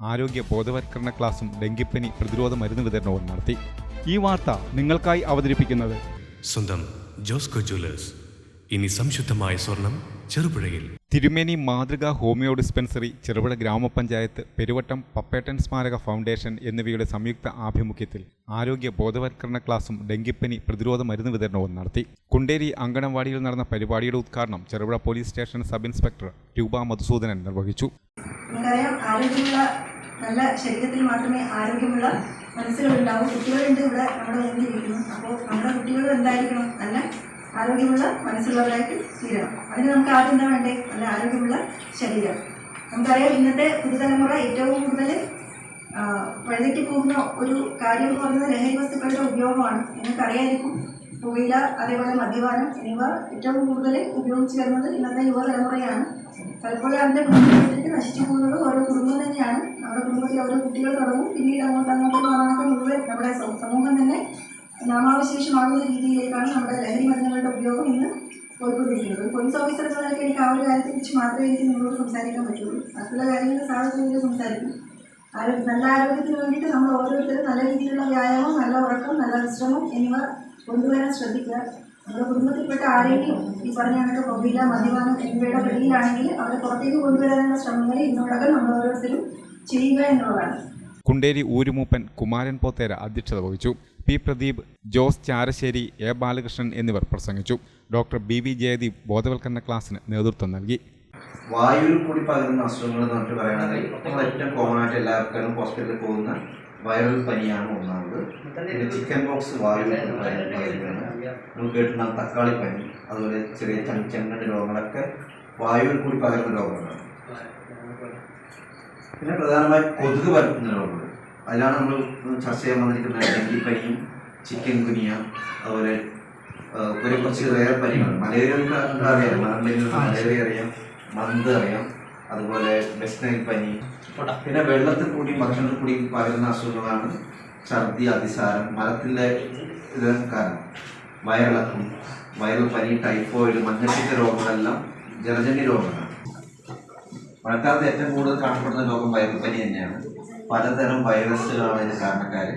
ആരോഗ്യ ബോധവൽക്കരണ ക്ലാസും ഡെങ്കിപ്പനി പ്രതിരോധ മരുന്ന് വിതരണവും നടത്തി. ഈ വാർത്ത നിങ്ങൾക്കായി അവതരിപ്പിക്കുന്നത് സ്വന്തം ജോസ്കോ ജ്വല്ലേഴ്സ്. ഇനി സംശുദ്ധമായ സ്വർണം ചെറുപുഴയിൽ. തിരുമേനി മാതൃകാ ഹോമിയോ ഡിസ്പെൻസറി ചെറുപുഴ ഗ്രാമപഞ്ചായത്ത് പെരുവട്ടം പപ്പേട്ടൻ സ്മാരക ഫൗണ്ടേഷൻ എന്നിവയുടെ സംയുക്ത ആഭിമുഖ്യത്തിൽ ആരോഗ്യ ബോധവൽക്കരണ ക്ലാസും ഡെങ്കിപ്പനി പ്രതിരോധ മരുന്ന് വിതരണവും നടത്തി. കുണ്ടേരി അങ്കണവാടിയിൽ നടന്ന പരിപാടിയുടെ ഉദ്ഘാടനം Cherupuzha police station sub inspector Roopa Madhusoodanan നിർവഹിച്ചു. ആരോഗ്യമുള്ള നല്ല ശരീരത്തിൽ മാത്രമേ ആരോഗ്യമുള്ള മനസ്സുകളുണ്ടാവും. കുട്ടികളുണ്ട് ഇവിടെ നമ്മുടെ വന്നിരിക്കുന്നു അപ്പോൾ നമ്മുടെ കുട്ടികൾ എന്തായിരിക്കണം? നല്ല ആരോഗ്യമുള്ള മനസ്സുള്ളവരായിട്ട് തീരണം. അതിന് നമുക്ക് ആദ്യം എന്താ വേണ്ടേ? നല്ല ആരോഗ്യമുള്ള ശരീരം. നമുക്കറിയാം ഇന്നത്തെ പുതുതലമുറ ഏറ്റവും കൂടുതൽ വഴുതിക്ക് പോകുന്ന ഒരു കാര്യം എന്ന് പറയുന്നത് ലഹരി വസ്തുക്കളുടെ ഉപയോഗമാണ്. നിങ്ങൾക്കറിയായിരിക്കും. പുകയില അതേപോലെ മദ്യപാനം എന്നിവ ഏറ്റവും കൂടുതൽ ഉപയോഗിച്ച് വരുന്നത് ഇന്നത്തെ യുവതലമുറയാണ്. പലപ്പോഴും അവരുടെ കുടുംബത്തിലേക്ക് നശിച്ചു പോകുന്നത് ഓരോ കുടുംബം തന്നെയാണ്. നമ്മുടെ കുടുംബത്തിൽ ഓരോ കുട്ടികൾ തുടങ്ങും. പിന്നീട് അങ്ങോട്ട് അങ്ങോട്ട് മാറാനൊക്കെ മുഴുവൻ നമ്മുടെ സമൂഹം തന്നെ നാമാവശേഷമാകുന്ന രീതിയിലേക്കാണ് നമ്മുടെ ലഹരി മരുന്നുകളുടെ ഉപയോഗം ഇന്ന് പോയിക്കൊണ്ടിരിക്കുന്നത്. പോലീസ് ഓഫീസറുകളൊക്കെ എനിക്ക് ആ ഒരു കാര്യത്തെ കുറിച്ച് മാത്രമേ എനിക്ക് നിങ്ങളോട് സംസാരിക്കാൻ പറ്റുള്ളൂ. മറ്റുള്ള കാര്യങ്ങൾ സാഹചര്യത്തിൽ സംസാരിക്കും. ആരോഗ്യ നല്ല ആരോഗ്യത്തിന് വേണ്ടിയിട്ട് നമ്മൾ ഓരോരുത്തരും നല്ല രീതിയിലുള്ള വ്യായാമം നല്ല ഉറക്കം നല്ല വിശ്രമം എന്നിവ കൊണ്ടുവരാൻ ശ്രദ്ധിക്കുക. നമ്മുടെ കുടുംബത്തിൽപ്പെട്ട ആരെങ്കിലും ഈ പറഞ്ഞ കണക്ക് പുകയില മദ്യപാനം എന്നിവയുടെ പിടിയിലാണെങ്കിൽ അവരെ പുറത്തേക്ക് കൊണ്ടുവരാനുള്ള ശ്രമങ്ങൾ ഇന്നോടകം നമ്മൾ ഓരോരുത്തരും ചെയ്യുക എന്നുള്ളതാണ്. കുണ്ടേരി ഊരുമൂപ്പൻ കുമാരൻ പോത്തേര അധ്യക്ഷത വഹിച്ചു. പി പ്രദീപ് ജോസ് ചാരശ്ശേരി എ ബാലകൃഷ്ണൻ എന്നിവർ പ്രസംഗിച്ചു. ഡോക്ടർ ബി വി ജയദീപ് ബോധവൽക്കരണ ക്ലാസ്സിന് നേതൃത്വം നൽകി. വായുവിൽ കൂടി പകരുന്ന അസുഖങ്ങൾ എന്ന് പറഞ്ഞിട്ട് പറയുകയാണെങ്കിൽ നമ്മൾ ഏറ്റവും കോമൺ ആയിട്ട് എല്ലാവർക്കും ഹോസ്പിറ്റലിൽ പോകുന്ന വൈറൽ പനിയാണ് ഒന്നാമത്. പിന്നെ ചിക്കൻ ബോക്സ് കൂടി പകരുന്ന നമ്മൾ കേട്ടിട്ടുണ്ടാകും തക്കാളി പനി അതുപോലെ ചെറിയ ചെ- ചെമ്മണ്ണ് രോഗങ്ങളൊക്കെ വായുവിൽ കൂടി പകരുന്ന രോഗങ്ങളാണ്. പിന്നെ പ്രധാനമായി കൊതുക് പരത്തുന്ന രോഗങ്ങൾ. അതിലാണ് നമ്മൾ ചർച്ച ചെയ്യാൻ വന്നിരിക്കുന്നത് ഡെങ്കിപ്പനിയും ചിക്കൻ ഗുനിയ അതുപോലെ ഒരു കുറച്ച് വേറെ പനികൾ മലേറിയ അറിയാം. മലേറിയ അറിയാം. മന്ത് അറിയാം. അതുപോലെ വെസ്റ്റ് നൈൽ പനി. പിന്നെ വെള്ളത്തിൽ കൂടി ഭക്ഷണത്തിൽ കൂടി പകരുന്ന അസുഖങ്ങളാണ് ഛർദി അതിസാരം മലത്തിന്റെ ഇത് കാരണം. വയറിളക്കം വയറൽ പനി ടൈഫോയിഡ് മഞ്ഞപ്പിത്ത രോഗങ്ങളെല്ലാം ജലജന്യ രോഗങ്ങളാണ്. മഴക്കാലത്ത് ഏറ്റവും കൂടുതൽ കാണപ്പെടുന്ന രോഗം വയറൽ പനി തന്നെയാണ്. പലതരം വൈറസുകളാണ് ഇതിന് കാരണക്കാര്.